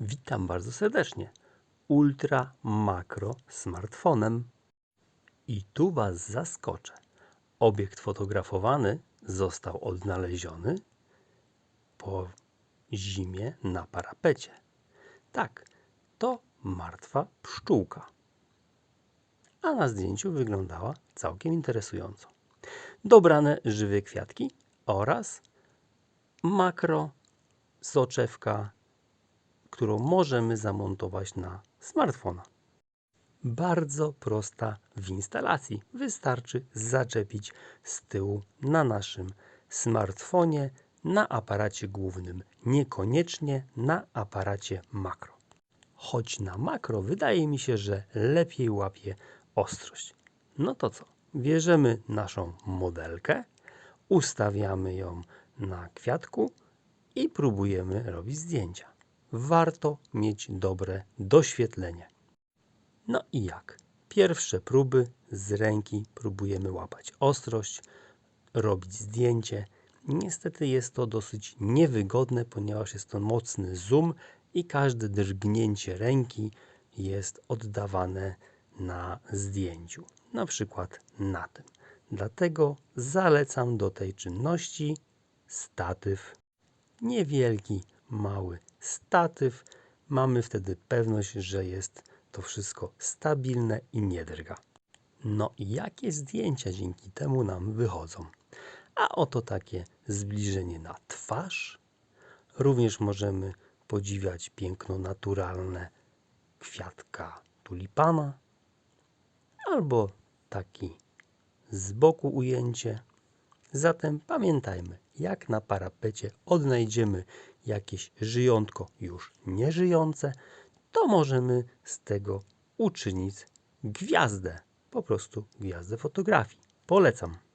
Witam bardzo serdecznie. Ultra makro smartfonem. I tu Was zaskoczę. Obiekt fotografowany został odnaleziony po zimie na parapecie. Tak, to martwa pszczółka. A na zdjęciu wyglądała całkiem interesująco. Dobrane żywe kwiatki oraz makro soczewka, którą możemy zamontować na smartfona. Bardzo prosta w instalacji. Wystarczy zaczepić z tyłu na naszym smartfonie, na aparacie głównym, niekoniecznie na aparacie makro. Choć na makro wydaje mi się, że lepiej łapie ostrość. No to co? Bierzemy naszą modelkę, ustawiamy ją na kwiatku i próbujemy robić zdjęcia. Warto mieć dobre doświetlenie. No i jak? Pierwsze próby z ręki próbujemy łapać ostrość, robić zdjęcie. Niestety jest to dosyć niewygodne, ponieważ jest to mocny zoom i każde drgnięcie ręki jest oddawane na zdjęciu, na przykład na tym. Dlatego zalecam do tej czynności statyw. Niewielki, mały statyw. Mamy wtedy pewność, że jest to wszystko stabilne i nie drga. No i jakie zdjęcia dzięki temu nam wychodzą? A oto takie zbliżenie na twarz. Również możemy podziwiać piękno naturalne kwiatka tulipana albo taki z boku ujęcie. Zatem pamiętajmy, jak na parapecie odnajdziemy jakieś żyjątko już nieżyjące, to możemy z tego uczynić gwiazdę, po prostu gwiazdę fotografii. Polecam.